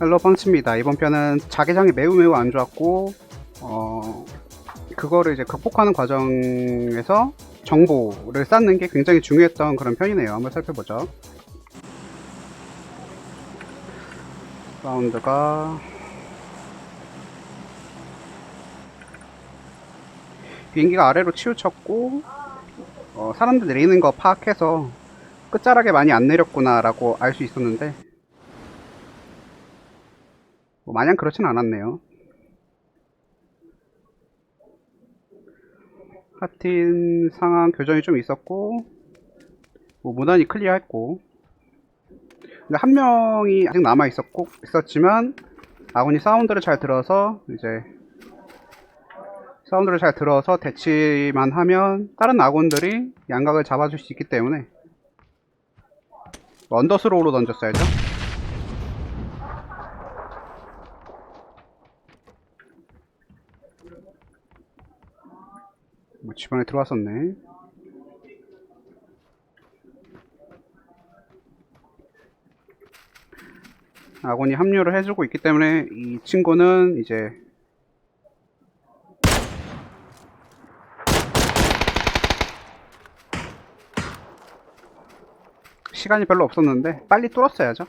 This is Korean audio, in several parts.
헬로 펀치입니다. 이번 편은 자기장이 매우 매우 안 좋았고 어 그거를 이제 극복하는 과정에서 정보를 쌓는 게 굉장히 중요했던 그런 편이네요. 한번 살펴보죠. 사운드가 비행기가 아래로 치우쳤고 어, 사람들 내리는 거 파악해서 끝자락에 많이 안 내렸구나라고 알 수 있었는데 뭐 마냥 그렇진 않았네요. 하틴 상황 교전이 좀 있었고 뭐 무난히 클리어했고 근데 한 명이 아직 남아 있었고 있었지만 아군이 사운드를 잘 들어서 이제 사운드를 잘 들어서 대치만 하면 다른 아군들이 양각을 잡아줄 수 있기 때문에 언더스로우로 던졌어야죠. 뭐 집안에 들어왔었네. 아군이 합류를 해주고 있기 때문에 이 친구는 이제 시간이 별로 없었는데 빨리 뚫었어야죠.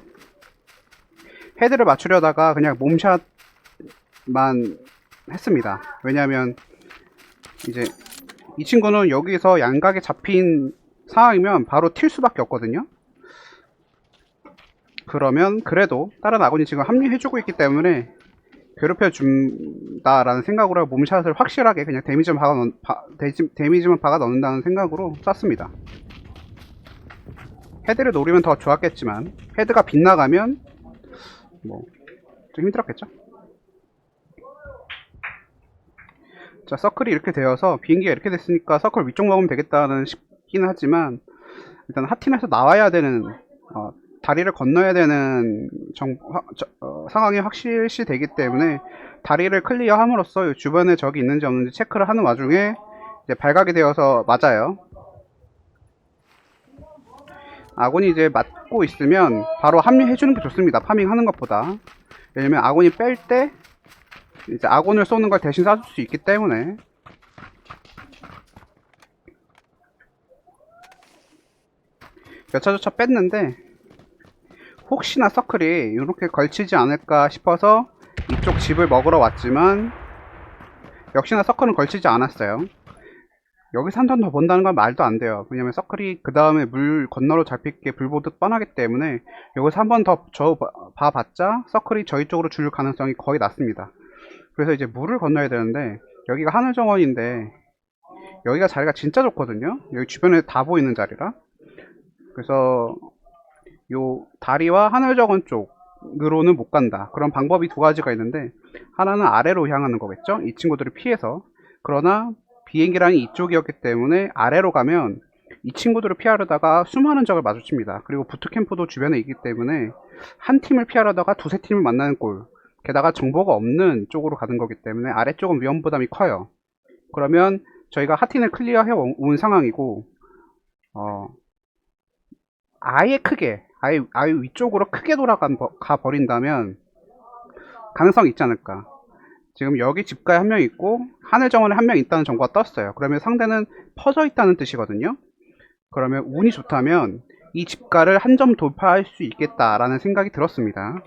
헤드를 맞추려다가 그냥 몸샷만 했습니다. 왜냐하면 이제 이 친구는 여기서 양각에 잡힌 상황이면 바로 튈 수밖에 없거든요. 그러면 그래도 다른 아군이 지금 합류해주고 있기 때문에 괴롭혀 준다라는 생각으로 몸샷을 확실하게 그냥 데미지만 박아 넣, 바, 데미지만 박아 넣는다는 생각으로 쐈습니다. 헤드를 노리면 더 좋았겠지만 헤드가 빗나가면 뭐 좀 힘들었겠죠. 자 서클이 이렇게 되어서 비행기가 이렇게 됐으니까 서클 위쪽 먹으면 되겠다는 싶긴 하지만 일단 하팀에서 나와야 되는 어, 다리를 건너야 되는 정, 화- 저- 어, 상황이 확실시 되기 때문에 다리를 클리어함으로써 이 주변에 적이 있는지 없는지 체크를 하는 와중에 이제 발각이 되어서 맞아요. 아군이 이제 맞고 있으면 바로 합류해주는 게 좋습니다. 파밍하는 것보다. 왜냐면 아군이 뺄 때 이제 아군을 쏘는 걸 대신 쏴줄 수 있기 때문에 여차저차 뺐는데 혹시나 서클이 이렇게 걸치지 않을까 싶어서 이쪽 집을 먹으러 왔지만 역시나 서클은 걸치지 않았어요. 여기서 한 턴 더 본다는 건 말도 안 돼요. 왜냐면 서클이 그 다음에 물 건너로 잡힐 게 불보듯 뻔하기 때문에 여기서 한 번 더 저 봐봤자 서클이 저희 쪽으로 줄 가능성이 거의 낮습니다. 그래서 이제 물을 건너야 되는데 여기가 하늘 정원인데 여기가 자리가 진짜 좋거든요. 여기 주변에 다 보이는 자리라. 그래서 요 다리와 하늘 정원 쪽으로는 못 간다. 그런 방법이 두 가지가 있는데 하나는 아래로 향하는 거겠죠. 이 친구들을 피해서. 그러나 비행기랑이 이쪽이었기 때문에 아래로 가면 이 친구들을 피하려다가 수많은 적을 마주칩니다. 그리고 부트캠프도 주변에 있기 때문에 한 팀을 피하려다가 두세 팀을 만나는 꼴. 게다가 정보가 없는 쪽으로 가는 거기 때문에 아래쪽은 위험 부담이 커요. 그러면 저희가 하틴을 클리어해 온 상황이고, 어, 아예 크게, 아예, 아예 위쪽으로 크게 돌아가 가 버린다면 가능성이 있지 않을까. 지금 여기 집가에 한 명 있고 하늘 정원에 한 명 있다는 정보가 떴어요. 그러면 상대는 퍼져 있다는 뜻이거든요. 그러면 운이 좋다면 이 집가를 한 점 돌파할 수 있겠다라는 생각이 들었습니다.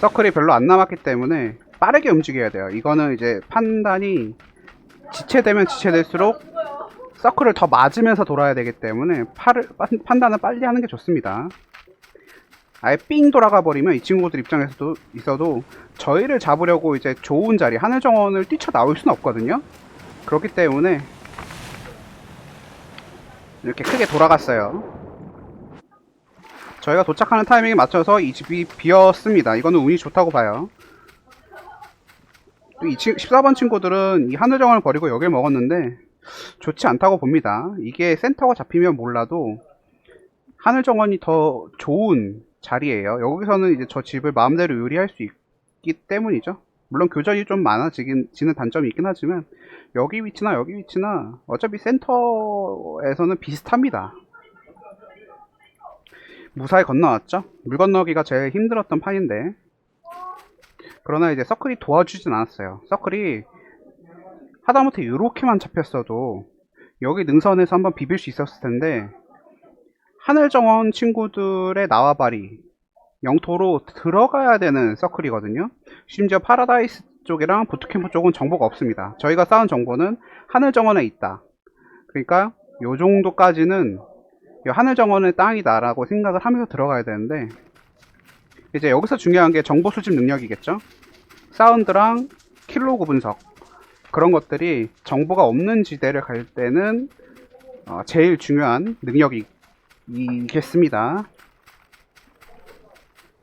서클이 별로 안 남았기 때문에 빠르게 움직여야 돼요. 이거는 이제 판단이 지체되면 지체될수록 서클을 더 맞으면서 돌아야 되기 때문에 팔을, 판- 판단을 빨리 하는 게 좋습니다. 아예 삥 돌아가 버리면 이 친구들 입장에서도 있어도 저희를 잡으려고 이제 좋은 자리 하늘 정원을 뛰쳐 나올 수는 없거든요. 그렇기 때문에 이렇게 크게 돌아갔어요. 저희가 도착하는 타이밍에 맞춰서 이 집이 비었습니다. 이거는 운이 좋다고 봐요. 또이 14번 친구들은 이 하늘 정원을 버리고 여길 먹었는데 좋지 않다고 봅니다. 이게 센터가 잡히면 몰라도 하늘 정원이 더 좋은 자리예요. 여기서는 이제 저 집을 마음대로 요리할 수 있기 때문이죠. 물론 교전이 좀 많아지긴 지는 단점이 있긴 하지만 여기 위치나 여기 위치나 어차피 센터에서는 비슷합니다. 무사히 건너왔죠. 물 건너기가 제일 힘들었던 판인데 그러나 이제 서클이 도와주진 않았어요. 서클이 하다못해 이렇게만 잡혔어도 여기 능선에서 한번 비빌 수 있었을 텐데 하늘정원 친구들의 나와바리 영토로 들어가야 되는 서클이거든요. 심지어 파라다이스 쪽이랑 부트캠프 쪽은 정보가 없습니다. 저희가 쌓은 정보는 하늘정원에 있다. 그러니까 요 정도까지는 이 하늘 정원의 땅이다라고 생각을 하면서 들어가야 되는데 이제 여기서 중요한 게 정보 수집 능력이겠죠. 사운드랑 킬로그 분석 그런 것들이 정보가 없는 지대를 갈 때는 어, 제일 중요한 능력이겠습니다.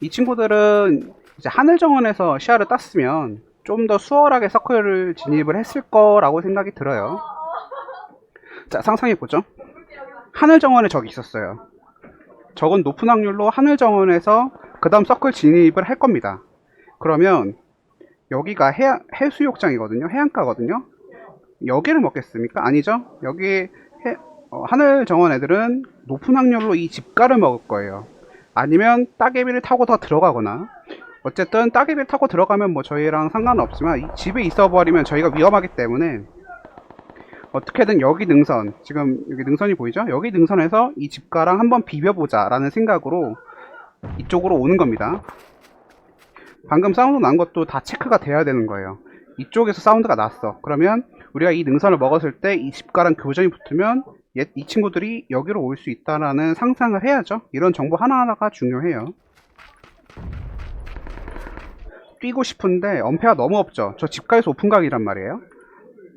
이 친구들은 이제 하늘 정원에서 시야를 땄으면 좀 더 수월하게 서클을 진입을 했을 거라고 생각이 들어요. 자, 상상해 보죠. 하늘 정원에 적이 있었어요. 적은 높은 확률로 하늘 정원에서 그 다음 서클 진입을 할 겁니다. 그러면 여기가 해, 해수욕장이거든요. 해안가거든요. 여기를 먹겠습니까? 아니죠. 여기 해- 어, 하늘 정원 애들은 높은 확률로 이 집가를 먹을 거예요. 아니면 따개비를 타고 더 들어가거나 어쨌든 따개비를 타고 들어가면 뭐 저희랑 상관은 없지만 이 집에 있어 버리면 저희가 위험하기 때문에 어떻게든 여기 능선 지금 여기 능선이 보이죠? 여기 능선에서 이 집가랑 한번 비벼보자 라는 생각으로 이쪽으로 오는 겁니다. 방금 사운드 난 것도 다 체크가 돼야 되는 거예요. 이쪽에서 사운드가 났어. 그러면 우리가 이 능선을 먹었을 때 이 집가랑 교전이 붙으면 얘- 이 친구들이 여기로 올 수 있다라는 상상을 해야죠. 이런 정보 하나하나가 중요해요. 뛰고 싶은데 엄폐가 너무 없죠. 저 집가에서 오픈각이란 말이에요.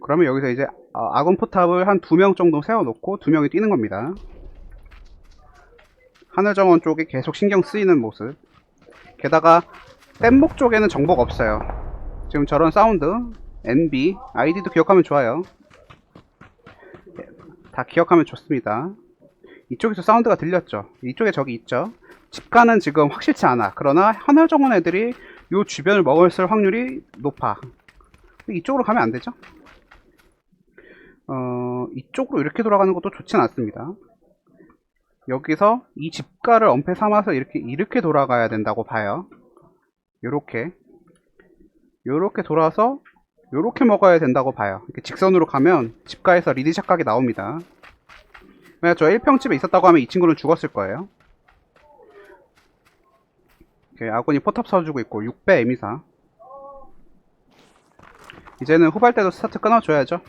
그러면 여기서 이제 어, 아군 포탑을 한 두 명 정도 세워놓고 두 명이 뛰는 겁니다. 하늘정원 쪽에 계속 신경 쓰이는 모습. 게다가 뗏목 쪽에는 정보가 없어요. 지금 저런 사운드, NB, 아이디도 기억하면 좋아요. 다 기억하면 좋습니다. 이쪽에서 사운드가 들렸죠. 이쪽에 적이 있죠. 집가는 지금 확실치 않아. 그러나 하늘정원 애들이 요 주변을 먹었을 확률이 높아. 이쪽으로 가면 안 되죠? 어, 이쪽으로 이렇게 돌아가는 것도 좋진 않습니다. 여기서 이 집가를 엄폐 삼아서 이렇게 이렇게 돌아가야 된다고 봐요. 요렇게 요렇게 돌아서 요렇게 먹어야 된다고 봐요. 이렇게 직선으로 가면 집가에서 리드 착각이 나옵니다. 만약 저 1평집에 있었다고 하면 이 친구는 죽었을 거예요. 이렇게 아군이 포탑 써주고 있고 6배 에미사 이제는 후발 때도 스타트 끊어줘야죠.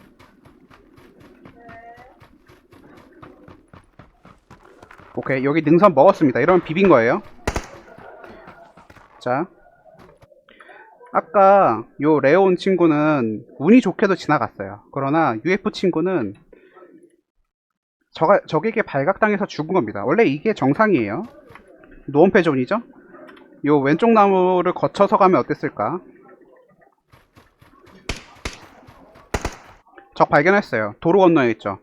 오케이 여기 능선 먹었습니다. 이러면 비빈 거예요. 자 아까 요 레온 친구는 운이 좋게도 지나갔어요. 그러나 UF 친구는 저가, 적에게 발각당해서 죽은 겁니다. 원래 이게 정상이에요. 노원패 존이죠? 요 왼쪽 나무를 거쳐서 가면 어땠을까? 적 발견했어요. 도로 건너에 있죠.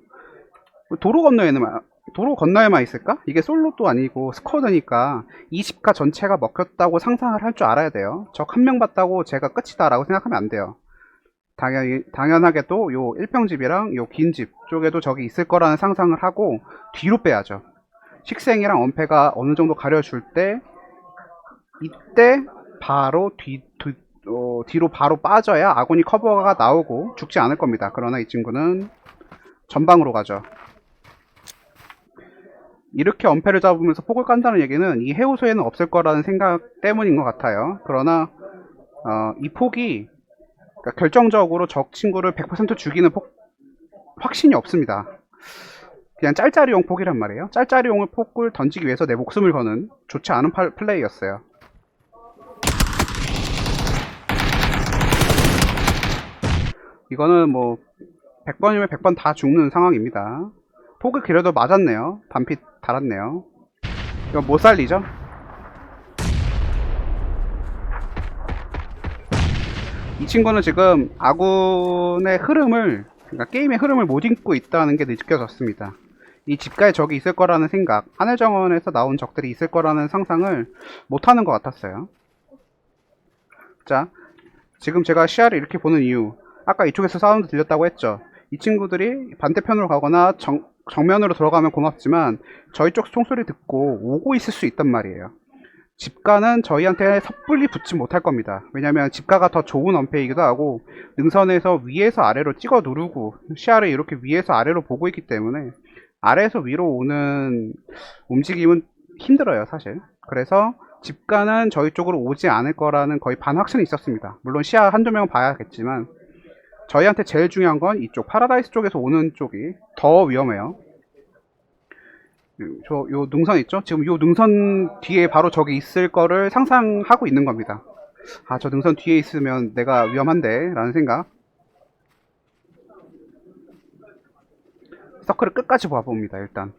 도로 건너에는 마- 도로 건너에만 있을까? 이게 솔로도 아니고 스쿼드니까 이 집가 전체가 먹혔다고 상상을 할 줄 알아야 돼요. 적 한 명 봤다고 제가 끝이다 라고 생각하면 안 돼요. 당연히, 당연하게도 요 1평집이랑 요 긴 집 쪽에도 적이 있을 거라는 상상을 하고 뒤로 빼야죠. 식생이랑 엄폐가 어느 정도 가려줄 때 이때 바로 뒤, 뒤, 어, 뒤로 바로 빠져야 아군이 커버가 나오고 죽지 않을 겁니다. 그러나 이 친구는 전방으로 가죠. 이렇게 엄폐를 잡으면서 폭을 깐다는 얘기는 이 해우소에는 없을 거라는 생각 때문인 것 같아요. 그러나 어, 이 폭이 그러니까 결정적으로 적 친구를 100% 죽이는 폭 확신이 없습니다. 그냥 짤짤이용 폭이란 말이에요. 짤짤이용을 폭을 던지기 위해서 내 목숨을 거는 좋지 않은 팔- 플레이였어요. 이거는 뭐 100번이면 100번 다 죽는 상황입니다. 폭을 그래도 맞았네요. 반피 달았네요. 이건 못 살리죠? 이 친구는 지금 아군의 흐름을, 그러니까 게임의 흐름을 못 읽고 있다는 게 느껴졌습니다. 이 집가에 적이 있을 거라는 생각, 하늘정원에서 나온 적들이 있을 거라는 상상을 못 하는 것 같았어요. 자, 지금 제가 시야를 이렇게 보는 이유, 아까 이쪽에서 사운드 들렸다고 했죠. 이 친구들이 반대편으로 가거나 정, 정면으로 들어가면 고맙지만 저희 쪽 총소리 듣고 오고 있을 수 있단 말이에요. 집가는 저희한테 섣불리 붙지 못할 겁니다. 왜냐면 집가가 더 좋은 언패이기도 하고 능선에서 위에서 아래로 찍어 누르고 시야를 이렇게 위에서 아래로 보고 있기 때문에 아래에서 위로 오는 움직임은 힘들어요, 사실. 그래서 집가는 저희 쪽으로 오지 않을 거라는 거의 반확신이 있었습니다. 물론 시야 한두 명 봐야겠지만 저희한테 제일 중요한 건 이쪽 파라다이스 쪽에서 오는 쪽이 더 위험해요. 저 요 능선 있죠? 지금 요 능선 뒤에 바로 저기 있을 거를 상상하고 있는 겁니다. 아, 저 능선 뒤에 있으면 내가 위험한데 라는 생각. 서클을 끝까지 봐봅니다, 일단.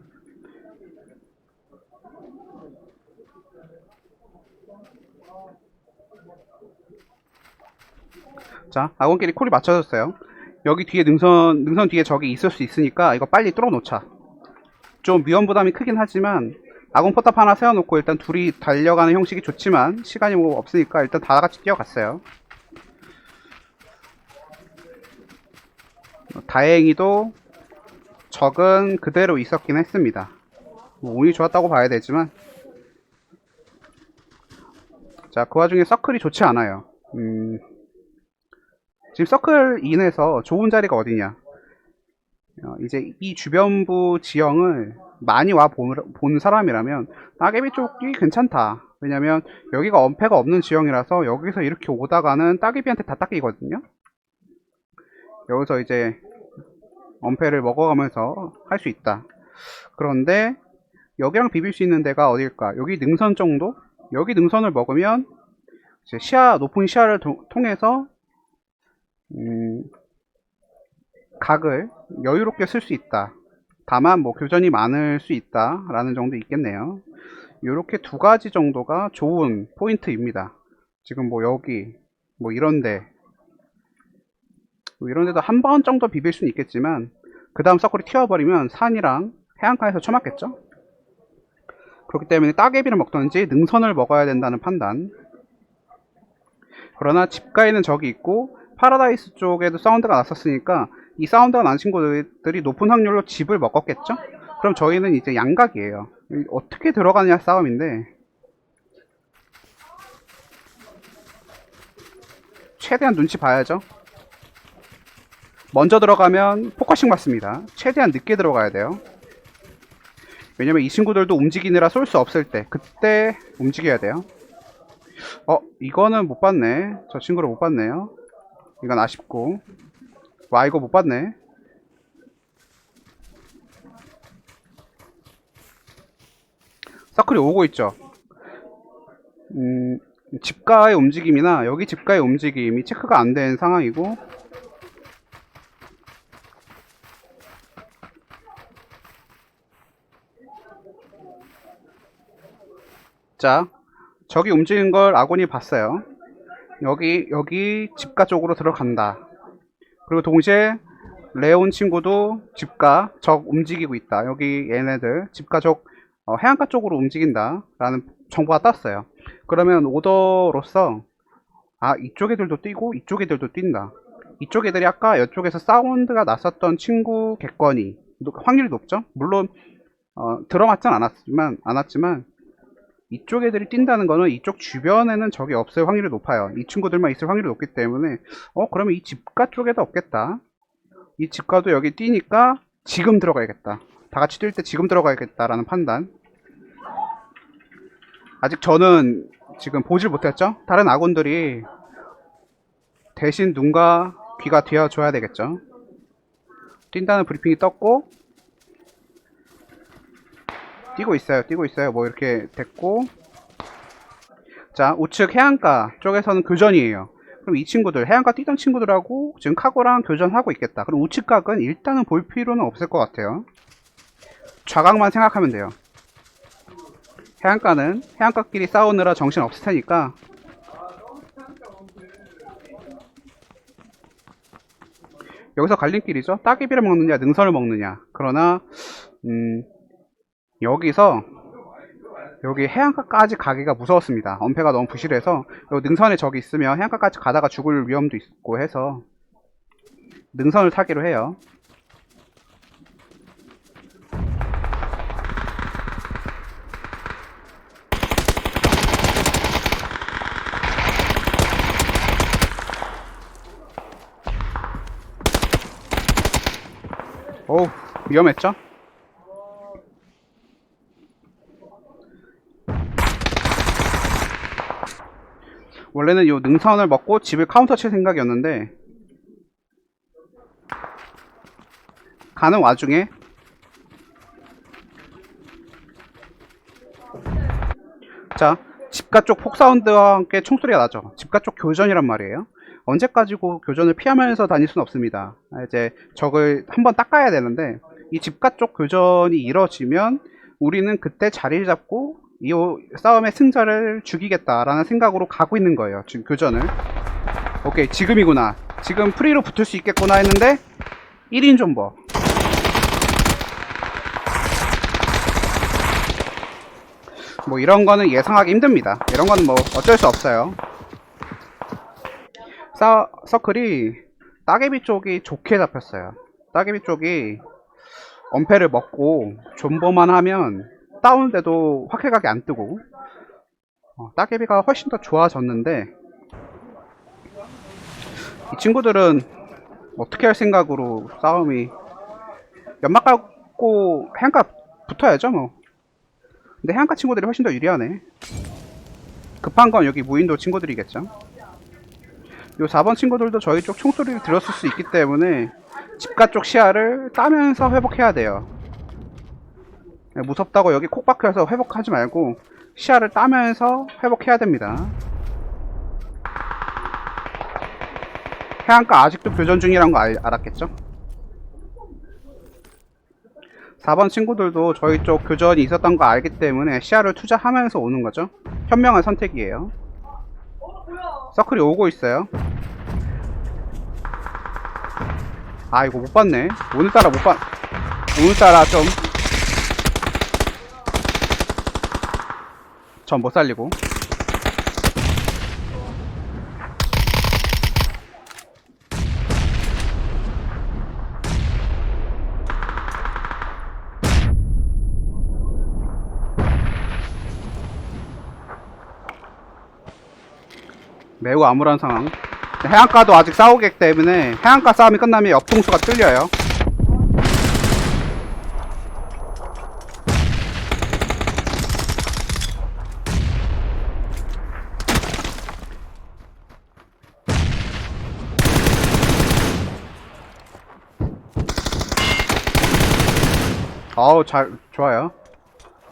자, 아군끼리 콜이 맞춰졌어요. 여기 뒤에 능선, 능선 뒤에 적이 있을 수 있으니까 이거 빨리 뚫어놓자. 좀 위험 부담이 크긴 하지만 아군 포탑 하나 세워놓고 일단 둘이 달려가는 형식이 좋지만 시간이 뭐 없으니까 일단 다 같이 뛰어갔어요. 어, 다행히도 적은 그대로 있었긴 했습니다. 뭐 운이 좋았다고 봐야 되지만 자 그 와중에 서클이 좋지 않아요. 음, 지금 서클 인에서 좋은 자리가 어디냐? 어, 이제 이 주변부 지형을 많이 와 본 사람이라면 따개비 쪽이 괜찮다. 왜냐면 여기가 엄폐가 없는 지형이라서 여기서 이렇게 오다가는 따개비한테 다 닦이거든요. 여기서 이제 엄폐를 먹어가면서 할 수 있다. 그런데 여기랑 비빌 수 있는 데가 어딜까? 여기 능선 정도? 여기 능선을 먹으면 시야 높은 시야를 도- 통해서 음, 각을 여유롭게 쓸 수 있다. 다만 뭐 교전이 많을 수 있다라는 정도 있겠네요. 이렇게 두 가지 정도가 좋은 포인트입니다. 지금 뭐 여기 뭐 이런데 뭐 이런데도 한 번 정도 비빌 수는 있겠지만 그 다음 서클이 튀어버리면 산이랑 해안가에서 쳐맞겠죠? 그렇기 때문에 따개비를 먹던지 능선을 먹어야 된다는 판단. 그러나 집가에는 적이 있고 파라다이스 쪽에도 사운드가 났었으니까 이 사운드가 난 친구들이 높은 확률로 집을 먹었겠죠? 그럼 저희는 이제 양각이에요. 이 어떻게 들어가느냐 싸움인데 최대한 눈치 봐야죠. 먼저 들어가면 포커싱 맞습니다. 최대한 늦게 들어가야 돼요. 왜냐면 이 친구들도 움직이느라 쏠 수 없을 때 그때 움직여야 돼요. 어 이거는 못 봤네. 저 친구를 못 봤네요. 이건 아쉽고. 와 이거 못 봤네. 서클이 오고 있죠. 음, 집가의 움직임이나 여기 집가의 움직임이 체크가 안 된 상황이고. 자 저기 움직인 걸 아군이 봤어요 여기 여기 집가 쪽으로 들어간다 그리고 동시에 레온 친구도 집가 적 움직이고 있다. 여기 얘네들 집가 적 어, 해안가 쪽으로 움직인다. 라는 정보가 떴어요. 그러면 오더로서 아 이쪽 애들도 뛰고 이쪽 애들도 뛴다. 이쪽 애들이 아까 이쪽에서 사운드가 났었던 친구 객관이 확률이 높죠. 물론 어, 들어맞진 않았지만 않았지만 이쪽 애들이 뛴다는 거는 이쪽 주변에는 적이 없을 확률이 높아요. 이 친구들만 있을 확률이 높기 때문에 어 그러면 이 집가 쪽에도 없겠다. 이 집가도 여기 뛰니까 지금 들어가야겠다. 다 같이 뛸 때 지금 들어가야겠다라는 판단. 아직 저는 지금 보질 못했죠. 다른 아군들이 대신 눈과 귀가 되어줘야 되겠죠. 뛴다는 브리핑이 떴고 뛰고 있어요. 뛰고 있어요. 뭐 이렇게 됐고 자 우측 해안가 쪽에서는 교전이에요. 그럼 이 친구들 해안가 뛰던 친구들하고 지금 카고랑 교전하고 있겠다. 그럼 우측 각은 일단은 볼 필요는 없을 것 같아요. 좌각만 생각하면 돼요. 해안가는 해안가끼리 싸우느라 정신 없을 테니까 여기서 갈림길이죠. 따개비를 먹느냐 능선을 먹느냐. 그러나 음, 여기서 여기 해안가까지 가기가 무서웠습니다. 엄폐가 너무 부실해서 능선에 적이 있으면 해안가까지 가다가 죽을 위험도 있고 해서 능선을 타기로 해요. 오, 위험했죠? 원래는 요 능선을 먹고 집을 카운터 칠 생각이었는데 가는 와중에 자 집가 쪽 폭사운드와 함께 총소리가 나죠. 집가 쪽 교전이란 말이에요. 언제까지고 교전을 피하면서 다닐 수는 없습니다. 아, 이제 적을 한번 닦아야 되는데 이 집가 쪽 교전이 이뤄지면 우리는 그때 자리를 잡고 이 싸움의 승자를 죽이겠다라는 생각으로 가고 있는 거예요 지금 교전을 오케이 지금이구나 지금 프리로 붙을 수 있겠구나 했는데 1인 존버 뭐 이런 거는 예상하기 힘듭니다. 이런 거는 뭐 어쩔 수 없어요. 사, 서클이 따개비 쪽이 좋게 잡혔어요. 따개비 쪽이 엄폐를 먹고 존버만 하면 다운돼도 확실하게 안 뜨고 어, 따개비가 훨씬 더 좋아졌는데 이 친구들은 어떻게 할 생각으로 싸움이 연막 깔고 해안가 붙어야죠 뭐 근데 해안가 친구들이 훨씬 더 유리하네. 급한 건 여기 무인도 친구들이겠죠. 요 4번 친구들도 저희 쪽 총소리를 들었을 수 있기 때문에 집가 쪽 시야를 따면서 회복해야 돼요. 네, 무섭다고 여기 콕 박혀서 회복하지 말고 시야를 따면서 회복해야 됩니다. 해안가 아직도 교전 중이란 거 알, 알았겠죠? 4번 친구들도 저희 쪽 교전이 있었던 거 알기 때문에 시야를 투자하면서 오는 거죠. 현명한 선택이에요. 서클이 오고 있어요. 아 이거 못 봤네. 오늘따라 못 봤. 오늘따라 좀. 전 못 살리고. 매우 암울한 상황. 해안가도 아직 싸우기 때문에 해안가 싸움이 끝나면 옆통수가 뚫려요. 어우 잘 좋아요.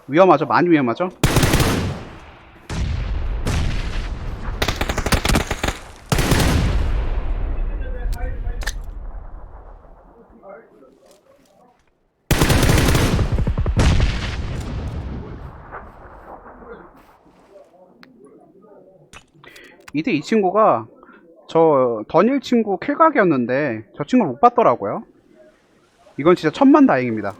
위험하죠. 많이 위험하죠. 이때 이 친구가 저 던일 친구 킬각이었는데 저 친구를 못 봤더라고요. 이건 진짜 천만 다행입니다.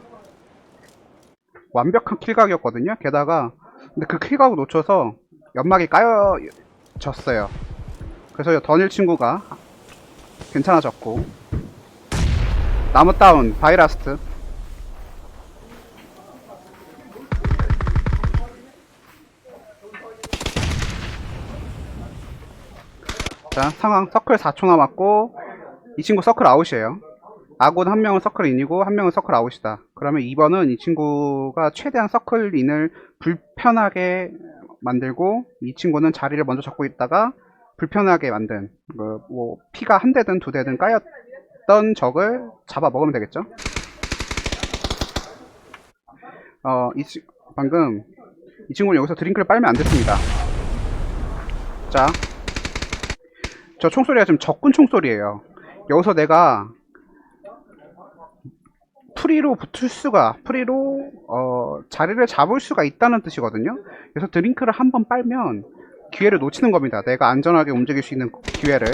완벽한 킬각이었거든요. 게다가 근데 그 킬각을 놓쳐서 연막이 까여졌어요. 그래서 던일 친구가 괜찮아졌고 나무 다운 바이라스트 자 상황 서클 4초 남았고 이 친구 서클 아웃이에요 아군 한 명은 서클 인이고 한 명은 서클 아웃이다. 그러면 2번은 이 친구가 최대한 서클 인을 불편하게 만들고 이 친구는 자리를 먼저 잡고 있다가 불편하게 만든 그 뭐 피가 한 대든 두 대든 까였던 적을 잡아 먹으면 되겠죠? 어 이 방금 이 친구는 여기서 드링크를 빨면 안 됐습니다. 자 저 총소리가 지금 적군 총소리예요. 여기서 내가 프리로 붙을 수가, 프리로 어, 자리를 잡을 수가 있다는 뜻이거든요. 그래서 드링크를 한번 빨면 기회를 놓치는 겁니다. 내가 안전하게 움직일 수 있는 기회를.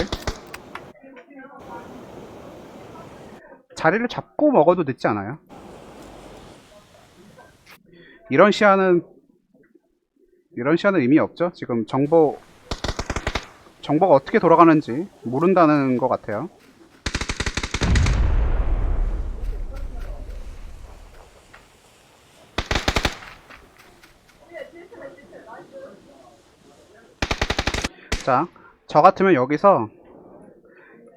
자리를 잡고 먹어도 늦지 않아요. 이런 시야는 이런 시야는 의미 없죠. 지금 정보 정보가 어떻게 돌아가는지 모른다는 것 같아요. 자, 저 같으면 여기서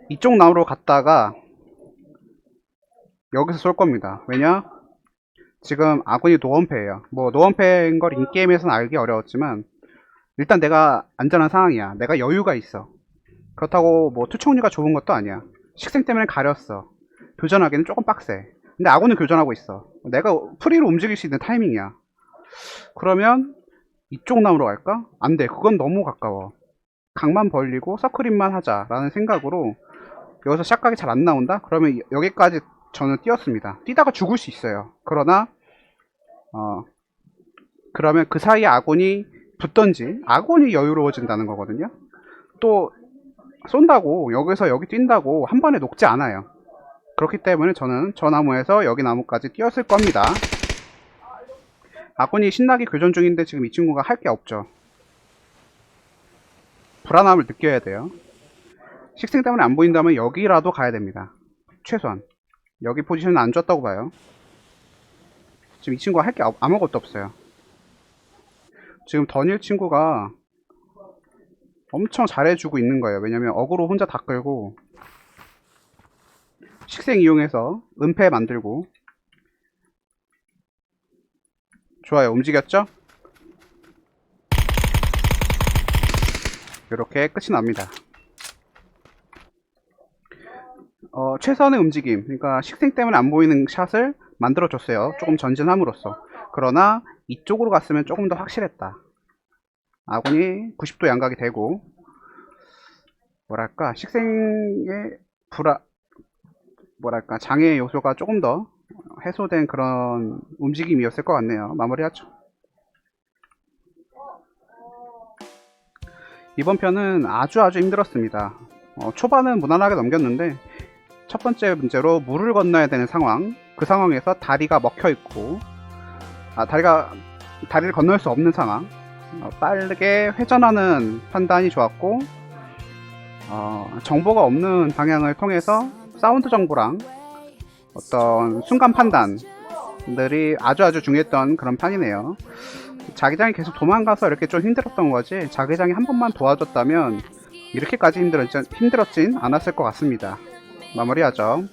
이쪽 나무로 갔다가 여기서 쏠 겁니다. 왜냐? 지금 아군이 노원패예요. 뭐 노원패인 걸 인게임에서는 알기 어려웠지만 일단 내가 안전한 상황이야. 내가 여유가 있어. 그렇다고 뭐 투척류가 좋은 것도 아니야. 식생 때문에 가렸어. 교전하기는 조금 빡세. 근데 아군은 교전하고 있어. 내가 프리로 움직일 수 있는 타이밍이야. 그러면 이쪽 나무로 갈까? 안 돼. 그건 너무 가까워. 각만 벌리고 서클인만 하자라는 생각으로 여기서 샷각이 잘 안 나온다? 그러면 여기까지 저는 뛰었습니다. 뛰다가 죽을 수 있어요. 그러나 어 그러면 그 사이에 아군이 붙던지 아군이 여유로워진다는 거거든요. 또 쏜다고 여기서 여기 뛴다고 한 번에 녹지 않아요. 그렇기 때문에 저는 저 나무에서 여기 나무까지 뛰었을 겁니다. 아군이 신나게 교전 중인데 지금 이 친구가 할 게 없죠. 불안함을 느껴야 돼요. 식생 때문에 안 보인다면 여기라도 가야 됩니다. 최소한. 여기 포지션은 안 좋았다고 봐요. 지금 이 친구가 할 게 아무것도 없어요. 지금 던일 친구가 엄청 잘해주고 있는 거예요. 왜냐면 어그로 혼자 다 끌고 식생 이용해서 은폐 만들고 좋아요. 움직였죠? 이렇게 끝이 납니다. 어, 최선의 움직임, 그러니까 식생 때문에 안 보이는 샷을 만들어줬어요. 조금 전진함으로써. 그러나 이쪽으로 갔으면 조금 더 확실했다. 아군이 90도 양각이 되고 뭐랄까 식생의 불안 뭐랄까 장애 요소가 조금 더 해소된 그런 움직임이었을 것 같네요. 마무리하죠. 이번 편은 아주 아주 힘들었습니다. 어, 초반은 무난하게 넘겼는데 첫 번째 문제로 물을 건너야 되는 상황 그 상황에서 다리가 먹혀 있고 아 다리가 다리를 건널 수 없는 상황 어, 빠르게 회전하는 판단이 좋았고 어, 정보가 없는 방향을 통해서 사운드 정보랑 어떤 순간 판단들이 아주 아주 중요했던 그런 판이네요. 자기장이 계속 도망가서 이렇게 좀 힘들었던 거지 자기장이 한 번만 도와줬다면 이렇게까지 힘들었진, 않았을 것 같습니다. 마무리하죠.